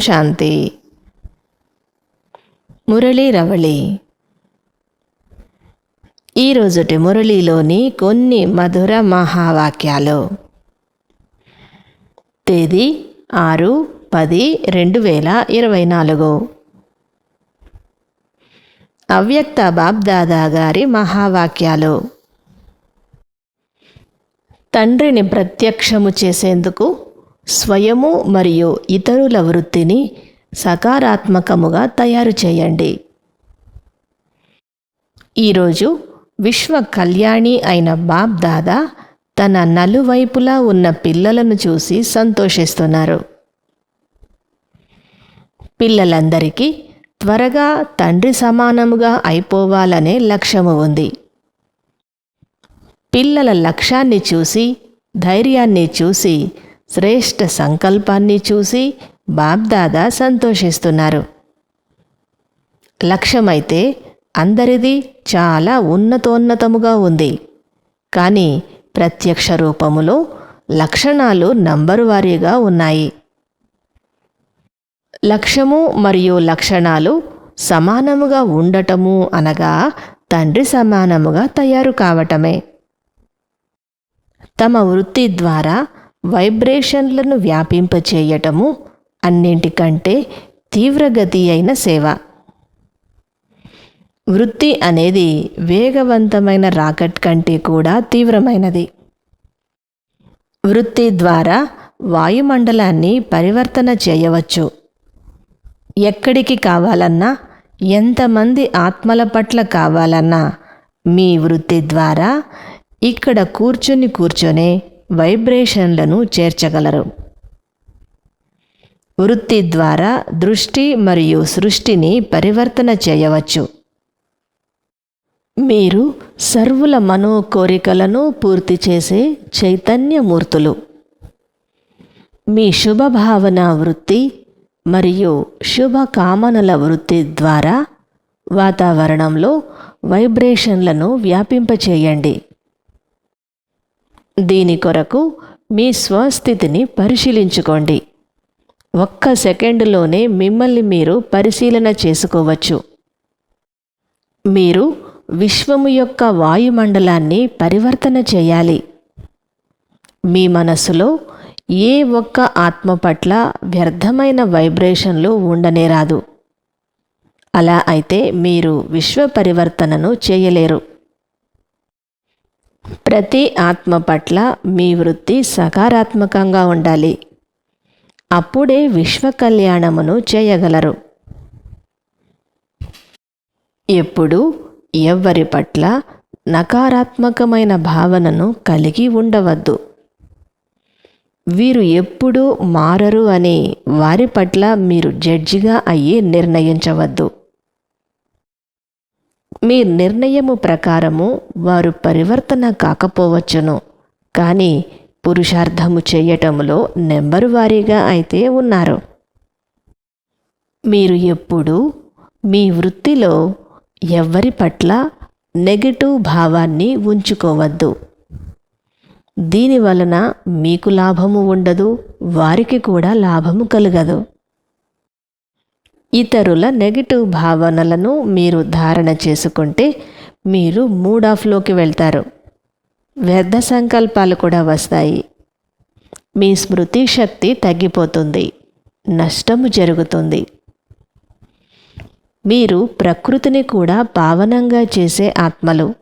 శాంతి. మురళీ రవళి. ఈరోజుటి మురళీలోని కొన్ని మధుర మహావాక్యాలు. తేదీ ఆరు పది రెండు వేల ఇరవై నాలుగు. అవ్యక్త బాబ్దాదా గారి మహావాక్యాలు. తండ్రిని ప్రత్యక్షము చేసేందుకు స్వయము మరియు ఇతరుల వృత్తిని సకారాత్మకముగా తయారు చేయండి. ఈరోజు విశ్వ కళ్యాణి అయిన బాబ్ దాదా తన నలువైపులా ఉన్న పిల్లలను చూసి సంతోషిస్తున్నారు. పిల్లలందరికీ త్వరగా తండ్రి సమానముగా అయిపోవాలనే లక్ష్యము ఉంది. పిల్లల లక్ష్యాన్ని చూసి ధైర్యాన్ని చూసి శ్రేష్ఠ సంకల్పాన్ని చూసి బాబ్దాదా సంతోషిస్తున్నారు. లక్ష్యమైతే అందరిది చాలా ఉన్నతోన్నతముగా ఉంది. కానీ ప్రత్యక్ష రూపములో లక్షణాలు నంబరు వారీగా ఉన్నాయి. లక్ష్యము మరియు లక్షణాలు సమానముగా ఉండటము అనగా తండ్రి సమానముగా తయారు కావటమే. తమ వృత్తి ద్వారా వైబ్రేషన్లను వ్యాపింపచేయటము అన్నింటికంటే తీవ్రగతి అయిన సేవ. వృత్తి అనేది వేగవంతమైన రాకెట్ కంటే కూడా తీవ్రమైనది. వృత్తి ద్వారా వాయుమండలాన్ని పరివర్తన చేయవచ్చు. ఎక్కడికి కావాలన్నా ఎంతమంది ఆత్మల పట్ల కావాలన్నా మీ వృత్తి ద్వారా ఇక్కడ కూర్చుని కూర్చొనే వైబ్రేషన్లను చేర్చగలరు. వృత్తి ద్వారా దృష్టి మరియు సృష్టిని పరివర్తన చేయవచ్చు. మీరు సర్వుల మనో కోరికలను పూర్తి చేసే చైతన్యమూర్తులు. మీ శుభభావన వృత్తి మరియు శుభ కామనల వృత్తి ద్వారా వాతావరణంలో వైబ్రేషన్లను వ్యాపింపచేయండి. దీని కొరకు మీ స్వస్థితిని పరిశీలించుకోండి. ఒక్క సెకండులోనే మిమ్మల్ని మీరు పరిశీలన చేసుకోవచ్చు. మీరు విశ్వము యొక్క వాయుమండలాన్ని పరివర్తన చేయాలి. మీ మనస్సులో ఏ ఒక్క ఆత్మ పట్ల వ్యర్థమైన వైబ్రేషన్లు ఉండనేరాదు అలా అయితే మీరు విశ్వ పరివర్తనను చేయలేరు. ప్రతి ఆత్మ పట్ల మీ వృత్తి సకారాత్మకంగా ఉండాలి. అప్పుడే విశ్వ కళ్యాణమును చేయగలరు. ఎప్పుడు ఎవ్వరి పట్ల నకారాత్మకమైన భావనను కలిగి ఉండవద్దు. వీరు ఎప్పుడూ మారరు అని వారి పట్ల మీరు జడ్జిగా అయ్యి నిర్ణయించవద్దు. మీ నిర్ణయము ప్రకారము వారు పరివర్తన కాకపోవచ్చును. కానీ పురుషార్థము చేయటములో నెంబరు వారీగా అయితే ఉన్నారు. మీరు ఎప్పుడూ మీ వృత్తిలో ఎవ్వరి పట్ల నెగటివ్ భావాన్ని ఉంచుకోవద్దు. దీని వలన మీకు లాభము ఉండదు వారికి కూడా లాభము కలగదు. ఇతరుల నెగిటివ్ భావనలను మీరు ధారణ చేసుకుంటే మీరు మూడ్ ఆఫ్లోకి వెళ్తారు. వ్యర్థ సంకల్పాలు కూడా వస్తాయి. మీ స్మృతి శక్తి తగ్గిపోతుంది. నష్టము జరుగుతుంది. మీరు ప్రకృతిని కూడా పావనంగా చేసే ఆత్మలు.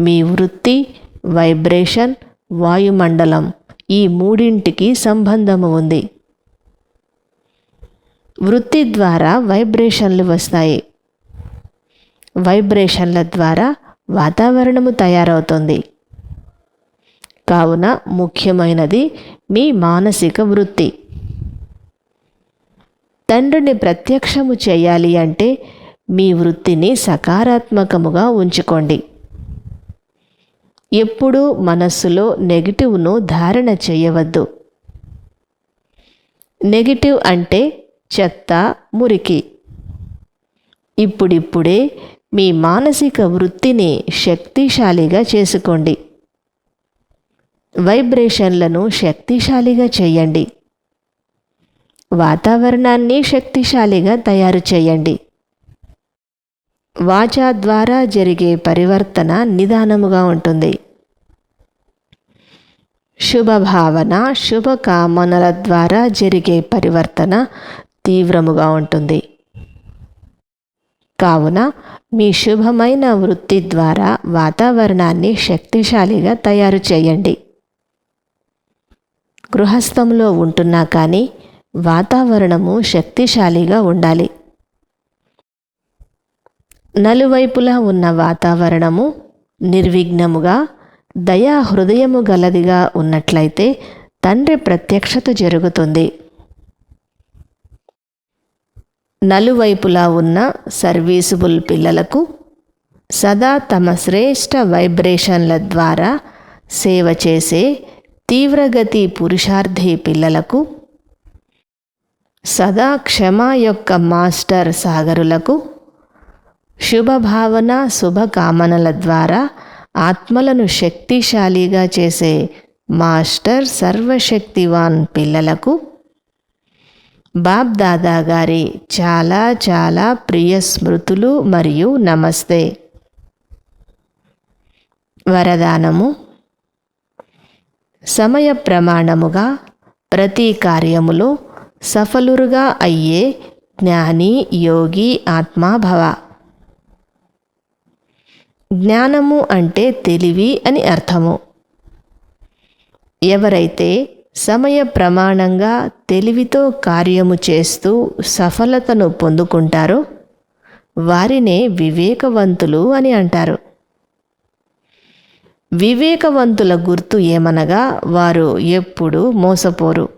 మీ వృత్తి వైబ్రేషన్ వాయుమండలం ఈ మూడింటికి సంబంధము ఉంది. వృత్తి ద్వారా వైబ్రేషన్లు వస్తాయి. వైబ్రేషన్ల ద్వారా వాతావరణము తయారవుతుంది. కావున ముఖ్యమైనది మీ మానసిక వృత్తి. తండ్రిని ప్రత్యక్షము చేయాలి అంటే మీ వృత్తిని సకారాత్మకముగా ఉంచుకోండి. ఎప్పుడూ మనస్సులో నెగిటివ్ను ధారణ చేయవద్దు. నెగిటివ్ అంటే చెత్త మురికి. ఇప్పుడిప్పుడే మీ మానసిక వృత్తిని శక్తిశాలిగా చేసుకోండి. వైబ్రేషన్లను శక్తిశాలిగా చేయండి. వాతావరణాన్ని శక్తిశాలిగా తయారు చేయండి. వాచా ద్వారా జరిగే పరివర్తన నిదానముగా ఉంటుంది. శుభభావన శుభకామనల ద్వారా జరిగే పరివర్తన తీవ్రముగా ఉంటుంది. కావున మీ శుభమైన వృత్తి ద్వారా వాతావరణాన్ని శక్తిశాలిగా తయారు చేయండి. గృహస్థంలో ఉంటున్నా కానీ వాతావరణము శక్తిశాలిగా ఉండాలి. నలువైపులా ఉన్న వాతావరణము నిర్విఘ్నముగా దయా హృదయము గలదిగా ఉన్నట్లయితే తండ్రి ప్రత్యక్షత జరుగుతుంది. నలువైపులా ఉన్న సర్వీసుబుల్ పిల్లలకు సదా తమ శ్రేష్ట వైబ్రేషన్ల ద్వారా సేవ చేసే తీవ్రగతి పురుషార్థి పిల్లలకు సదా క్షమ యొక్క మాస్టర్ సాగరులకు శుభభావన శుభకామనల ద్వారా ఆత్మలను శక్తిశాలిగా చేసే మాస్టర్ సర్వశక్తివాన్ పిల్లలకు బాబ్దాదా గారి చాలా చాలా ప్రియ స్మృతులు మరియు నమస్తే. వరదానము. సమయ ప్రమాణముగా ప్రతి కార్యములో సఫలురుగా అయ్యే జ్ఞాని యోగి ఆత్మాభవ జ్ఞానము అంటే తెలివి అని అర్థము. ఎవరైతే సమయ ప్రమాణంగా తెలివితో కార్యము చేస్తూ సఫలతను పొందుకుంటారో. వారినే వివేకవంతులు అని అంటారు. వివేకవంతుల గుర్తు ఏమనగా వారు ఎప్పుడూ మోసపోరు.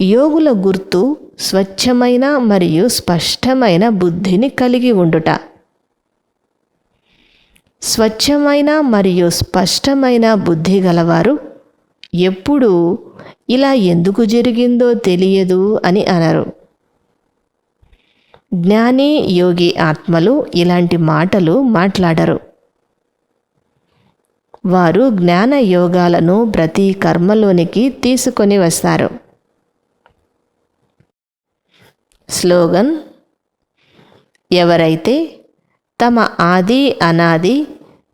యోగుల గుర్తు స్వచ్ఛమైన మరియు స్పష్టమైన బుద్ధిని కలిగి ఉండుట. స్వచ్ఛమైన మరియు స్పష్టమైన బుద్ధి గలవారు ఎప్పుడు ఇలా ఎందుకు జరిగిందో తెలియదు అని అనరు. జ్ఞాని యోగి ఆత్మలు ఇలాంటి మాటలు మాట్లాడరు. వారు జ్ఞాన యోగాలను ప్రతి కర్మలోనికి తీసుకొని వస్తారు. స్లోగన్ ఎవరైతే తమ ఆది అనాది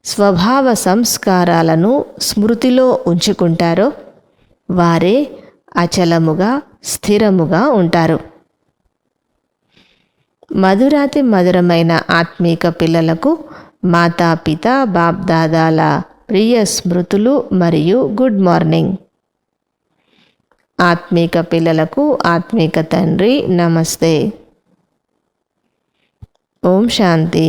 స్వభావ సంస్కారాలను స్మృతిలో ఉంచుకుంటారో వారే అచలముగా స్థిరముగా ఉంటారు. మధురాతి మధురమైన ఆత్మీక పిల్లలకు మాతాపిత బాప్దాదాల ప్రియ స్మృతులు మరియు గుడ్ మార్నింగ్. ఆత్మీక పిల్లలకు ఆత్మీక తండ్రి నమస్తే. ఓం శాంతి.